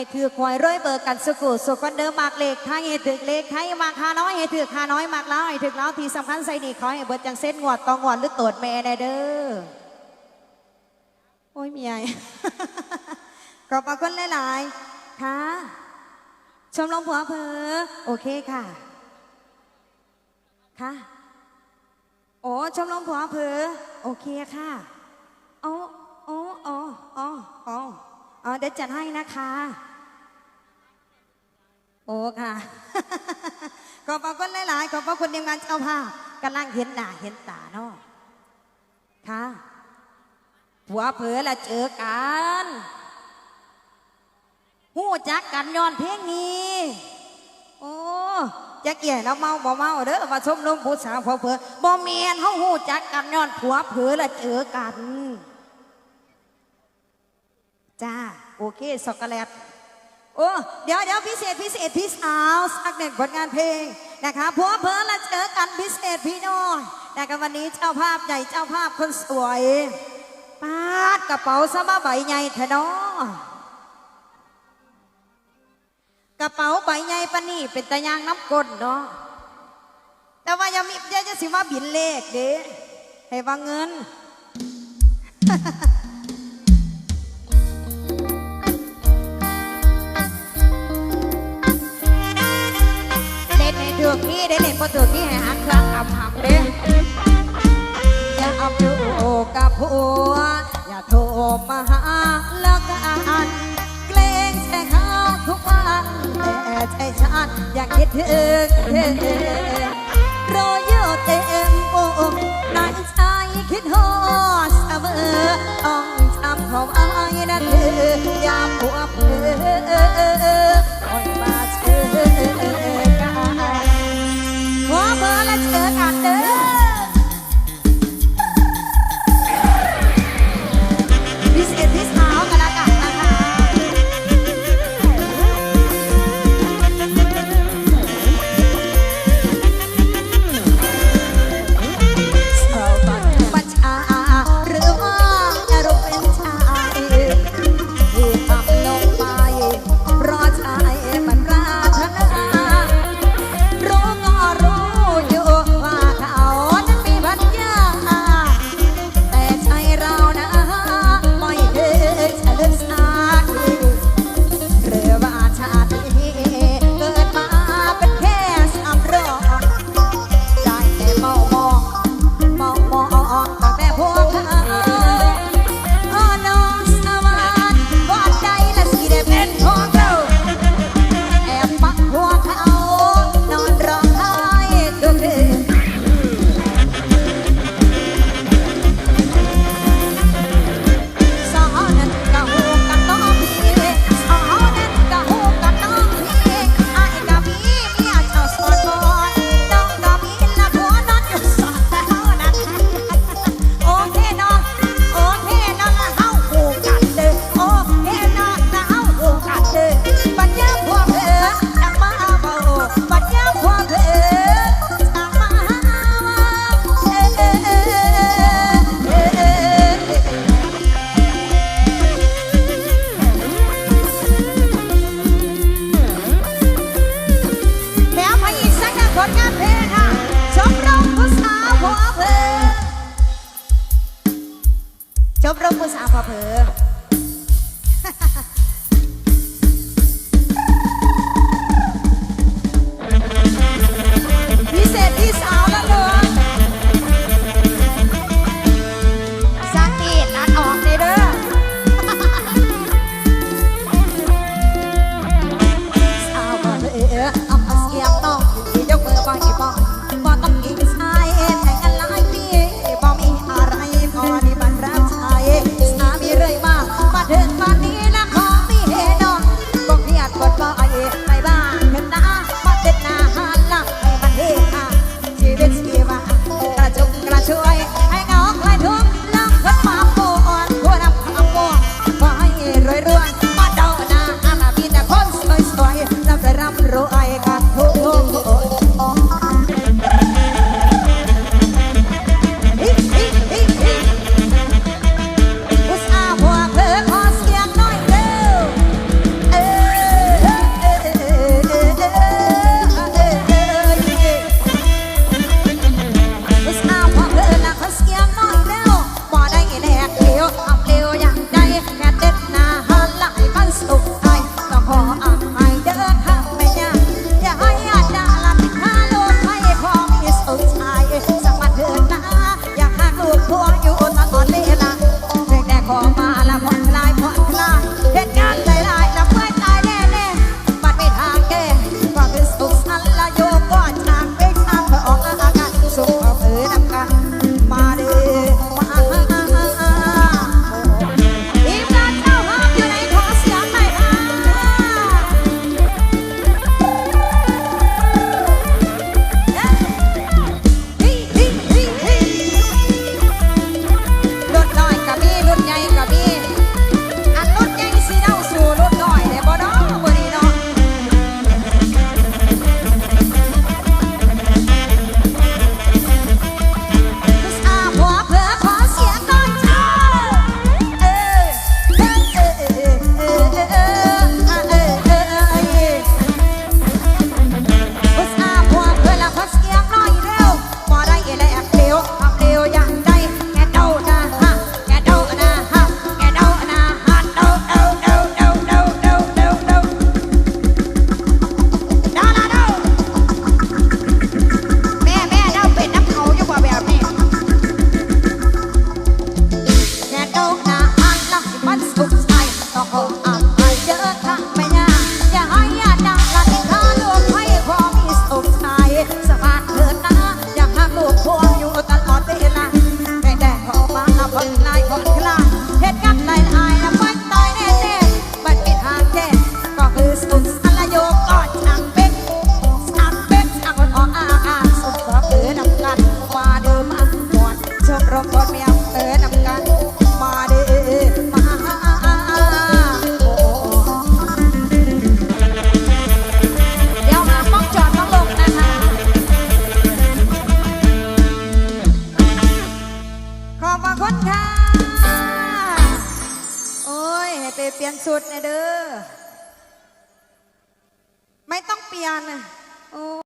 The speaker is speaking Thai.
ให้ถือคอยร้อยเบิกกันสุกุสุกันเดิมมากเลขไทยให้ถือเลขไทยมากคาน้อยให้ถือคาน้อยมากแล้วให้ถือแล้วที่สำคัญใส่นี่ขอให้เบิดจังเส้นงวดตองวดหรือตรวจแม่ได้เด้อโอ้ยมียขอบคุณหลายๆค่ะชมรมผัวเพอโอเคค่ะค่ะโอ้ชมรมผัวเพอโอเคค่ะโอ้โอ้โอ้โอ้โอ้เดี๋ยวจัดให้นะคะ อ้ค่ะ ขอบพระคุณหลาย ๆ ขอบพระคุณทีมงานเจ้าภาพกำลังเห็นหน้าเห็นตาเนาะค่ะผัวเผลอละเจอกันหู้จักกันย้อนเพลงนี้ โอ้จะเกี่ยแล้วเมาบ่เมาเด้อมาชมนมผู้สาวผัวเผลอบ่เมียนเฮาหู้จักกันย้อนผัวเผลอละเจอกัน จ้า โอเคช็อกโกแลต โอ้เดี๋ยวเดี๋ยวพิเศษพิเศษพี่สาวสักหนึ่งผลงานเพลงนะคะผัวเพลินและเจอกันพิเศษพี่น้อยนะคะวันนี้เจ้าภาพใหญ่เจ้าภาพคนสวยปาดกระเป๋าสมาใบใหญ่เถอะเนาะกระเป๋าใบใหญ่ปานนี่เป็นตะยางน้ำก้นเนาะแต่ว่ายังมีเดี๋ยวจะสิว่าบินเลขเด้ให้ว่าเงิน ขี้ได้เล่นพอเถือกนี้ให้หักเครื่องอำหับเด้อย่าเอาอยู่กับผัว อย่าโทรมาหาเลิกกันเกรงใจเขาทุกวันแต่ใจฉันอยากคิดถึงรอยเยอะเต็มอกในใจคิดฮอดเสมอต้องจำเขาไว้นะเธอยามผัวเผลอ สุดเนะเด้อ ไม่ต้องเปลี่ยนนะ